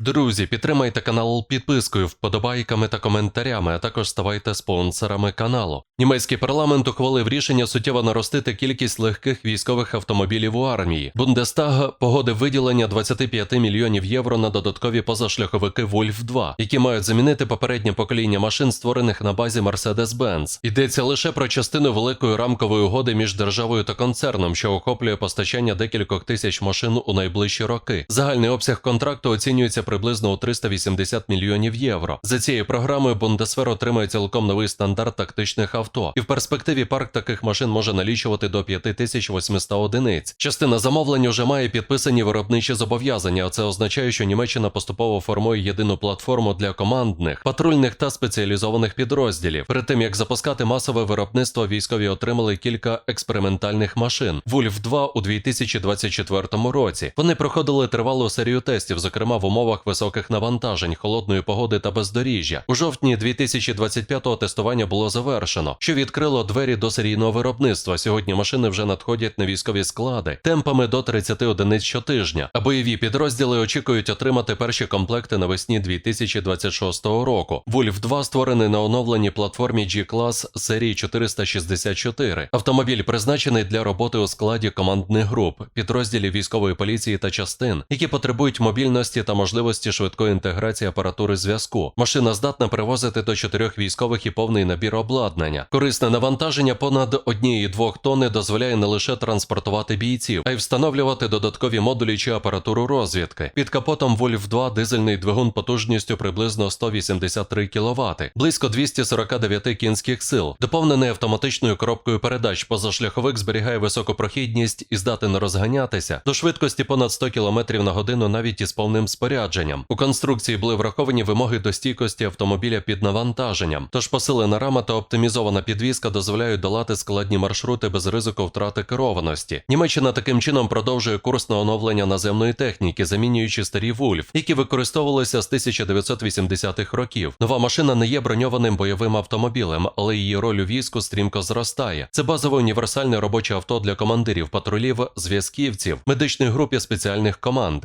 Друзі, підтримайте канал підпискою, вподобайками та коментарями, а також ставайте спонсорами каналу. Німецький парламент ухвалив рішення суттєво наростити кількість легких військових автомобілів у армії. Бундестаг погодив виділення 25 мільйонів євро на додаткові позашляховики Вольф 2 які мають замінити попереднє покоління машин, створених на базі Mercedes-Benz. Йдеться лише про частину великої рамкової угоди між державою та концерном, що охоплює постачання декількох тисяч машин у найближчі роки. Загальний обсяг контракту оцінюється приблизно у 380 мільйонів євро. За цією програмою Бундесвер отримає цілком новий стандарт тактичних авто, і в перспективі парк таких машин може налічувати до 5800 одиниць. Частина замовлень уже має підписані виробничі зобов'язання. а Це означає, що Німеччина поступово формує єдину платформу для командних, патрульних та спеціалізованих підрозділів. Перед тим як запускати масове виробництво, військові отримали кілька експериментальних машин. Вульф 2 у 2024 році. Вони проходили тривалу серію тестів, зокрема в умовах високих навантажень, холодної погоди та бездоріжжя. У жовтні 2025-го тестування було завершено, що відкрило двері до серійного виробництва. Сьогодні машини вже надходять на військові склади темпами до 30 одиниць щотижня. А бойові підрозділи очікують отримати перші комплекти навесні 2026 року. Вульф 2 створений на оновленій платформі G-Class серії 464. Автомобіль призначений для роботи у складі командних груп, підрозділів військової поліції та частин, які потребують мобільності та можливості швидкої інтеграції апаратури зв'язку. Машина здатна перевозити до чотирьох військових і повний набір обладнання. Корисне навантаження понад 1,2 тонни дозволяє не лише транспортувати бійців, а й встановлювати додаткові модулі чи апаратуру розвідки. Під капотом Вольф 2 дизельний двигун потужністю приблизно 183 кВт, близько 249 кінських сил, доповнений автоматичною коробкою передач. Позашляховик зберігає високу прохідність і здатен розганятися до швидкості понад 100 км на годину навіть із повним спорядженням. У конструкції були враховані вимоги до стійкості автомобіля під навантаженням, тож посилена рама та оптимізована підвізка дозволяють долати складні маршрути без ризику втрати керованості. Німеччина таким чином продовжує курс на оновлення наземної техніки, замінюючи старі Вульф, які використовувалися з 1980-х років. Нова машина не є броньованим бойовим автомобілем, але її роль у війську стрімко зростає. Це базове універсальне робоче авто для командирів патрулів, зв'язківців, медичних груп і спеціальних команд.